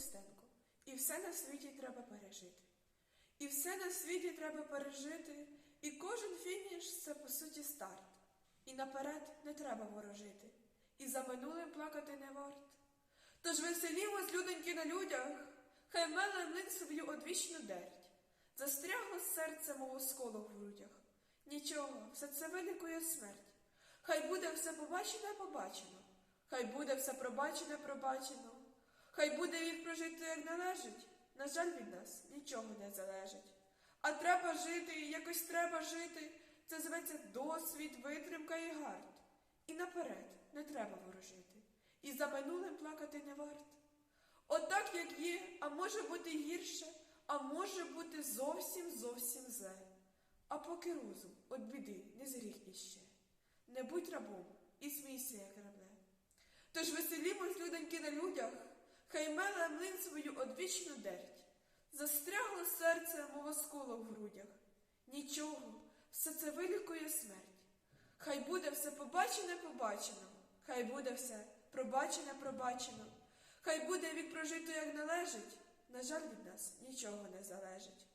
Костенко. І все на світі треба пережити. І все на світі треба пережити, і кожен фініш це по суті старт. І наперед не треба ворожити, і за минулим плакати не варт. Тож веселімось, людоньки на людях, хай меле млин свою одвічну дерть, застрягло серце мого сколу в грудях. Нічого, все це вилікує смерть. Хай буде все побачене побачено, хай буде все пробачене пробачено, хай буде вік прожити, як належить. На жаль, від нас нічого не залежить. А треба жити, якось треба жити. Це зветься досвід, витримка і гард. І наперед не треба ворожити, і за минулим плакати не варт. Отак, як є, а може бути гірше, а може бути зовсім зовсім зле. А поки розум от біди не зріг іще. Не будь рабом і смійся, як рабле. Тож веселімось, людоньки на людях, хай меле млин свою одвічну дерть. Застрягло серце, мов осколо в грудях. Нічого, все це вилікує смерть. Хай буде все побачене побачено, хай буде все пробачене пробачено, хай буде вік прожито, як належить. На жаль, від нас нічого не залежить.